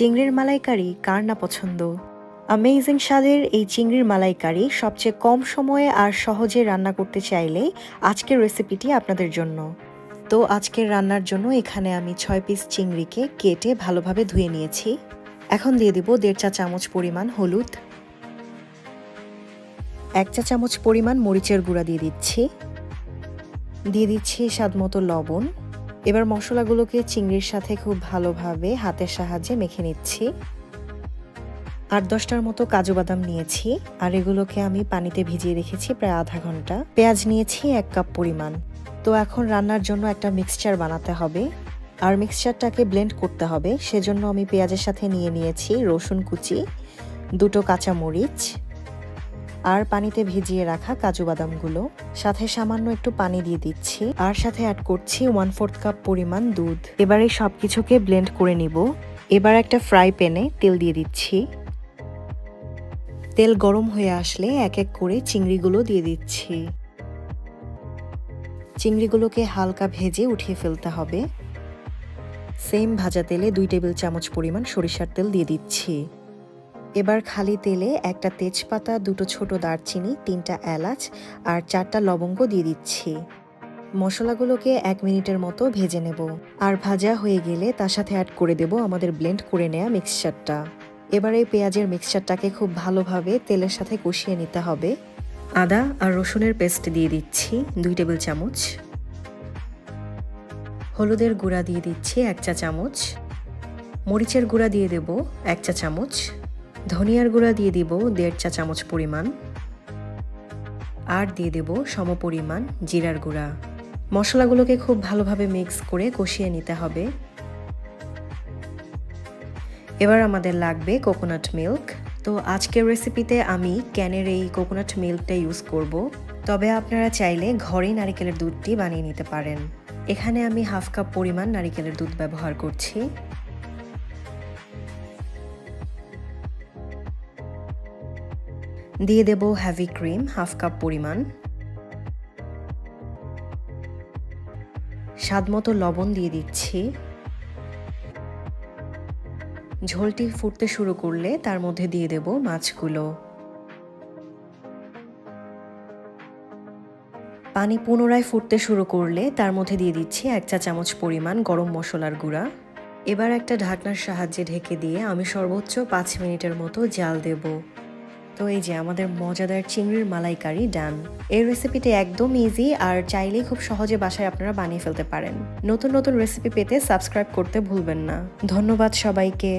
চিংড়ির মালাইকারি কার না পছন্দ? অ্যামেজিং স্বাদের এই চিংড়ির মালাইকারি সবচেয়ে কম সময়ে আর সহজে রান্না করতে চাইলে আজকের রেসিপিটি আপনাদের জন্য। তো আজকের রান্নার জন্য এখানে আমি ছয় পিস চিংড়িকে কেটে ভালোভাবে ধুয়ে নিয়েছি। এখন দিয়ে দিব দেড় চা চামচ পরিমাণ হলুদ। এক চা চামচ পরিমাণ মরিচের গুঁড়া দিয়ে দিচ্ছি। দিয়ে দিচ্ছি স্বাদ মতো লবণ। এবার মশলাগুলোকে চিংড়ির সাথে খুব ভালোভাবে হাতের সাহায্যে মেখে নিচ্ছি। আট দশটার মতো কাজু বাদাম নিয়েছি, আর এগুলোকে আমি পানিতে ভিজিয়ে রেখেছি প্রায় আধা ঘণ্টা। পেঁয়াজ নিয়েছি এক কাপ পরিমাণ। তো এখন রান্নার জন্য একটা মিক্সচার বানাতে হবে। আর মিক্সচারটাকে ব্লেন্ড করতে হবে। সেজন্য আমি পেঁয়াজের সাথে নিয়ে নিয়েছি রসুন কুচি, দুটো কাঁচা মরিচ আর পানিতে ভিজিয়ে রাখা কাজু বাদামগুলো। সাথে সামান্য একটু পানি দিয়ে দিচ্ছি। আর সাথে অ্যাড করছি ওয়ান ফোর্থ কাপ পরিমাণ দুধ। এবার এই সব কিছুকে ব্লেন্ড করে নিব। এবার একটা ফ্রাই প্যানে তেল দিয়ে দিচ্ছি। তেল গরম হয়ে আসলে এক এক করে চিংড়িগুলো দিয়ে দিচ্ছি। চিংড়িগুলোকে হালকা ভেজে উঠিয়ে ফেলতে হবে। সেম ভাজা তেলে দুই টেবিল চামচ পরিমাণ সরিষার তেল দিয়ে দিচ্ছি। এবার খালি তেলে একটা তেজপাতা, দুটো ছোট দারচিনি, তিনটা এলাচ আর চারটা লবঙ্গ দিয়ে দিচ্ছি। মশলাগুলোকে এক মিনিটের মতো ভেজে নেব। আর ভাজা হয়ে গেলে তার সাথে অ্যাড করে দেব আমাদের ব্লেন্ড করে নেওয়া মিক্সচারটা এবার এই পেঁয়াজের মিক্সচারটাকে খুব ভালোভাবে তেলের সাথে কষিয়ে নিতে হবে। আদা আর রসুনের পেস্ট দিয়ে দিচ্ছি দুই টেবিল চামচ। হলুদের গুঁড়া দিয়ে দিচ্ছি এক চা চামচ। মরিচের গুঁড়া দিয়ে দেব এক চা চামচ। ধনিয়ার গুঁড়া দিয়ে দিব দেড় চা চামচ পরিমাণ। আর দিয়ে দেব সম পরিমাণ জিরার গুঁড়া। মশলাগুলোকে খুব ভালোভাবে মিক্স করে কষিয়ে নিতে হবে। এবার আমাদের লাগবে কোকোনাট মিল্ক। তো আজকের রেসিপিতে আমি ক্যানের এই কোকোনাট মিল্কটা ইউজ করব। তবে আপনারা চাইলে ঘরেই নারিকেলের দুধটি বানিয়ে নিতে পারেন। এখানে আমি হাফ কাপ পরিমাণ নারিকেলের দুধ ব্যবহার করছি। দিয়ে দেব হ্যাভি ক্রিম হাফ কাপ পরিমাণ। স্বাদ মতো লবণ দিয়ে দিচ্ছি। ঝোলটি ফুটতে শুরু করলে তার মধ্যে দিয়ে দেব মাছগুলো। পানি পুনরায় ফুটতে শুরু করলে তার মধ্যে দিয়ে দিচ্ছি এক চা চামচ পরিমাণ গরম মশলার গুঁড়া। এবার একটা ঢাকনার সাহায্যে ঢেকে দিয়ে আমি সর্বোচ্চ পাঁচ মিনিটের মতো জাল দেব। তো এই যে আমাদের মজাদার চিংড়ির মালাইকারি ডান। এই রেসিপিটি একদম ইজি আর চাইলেই খুব সহজে বাসায় আপনারা বানিয়ে ফেলতে পারেন। নতুন নতুন রেসিপি পেতে সাবস্ক্রাইব করতে ভুলবেন না। ধন্যবাদ সবাইকে।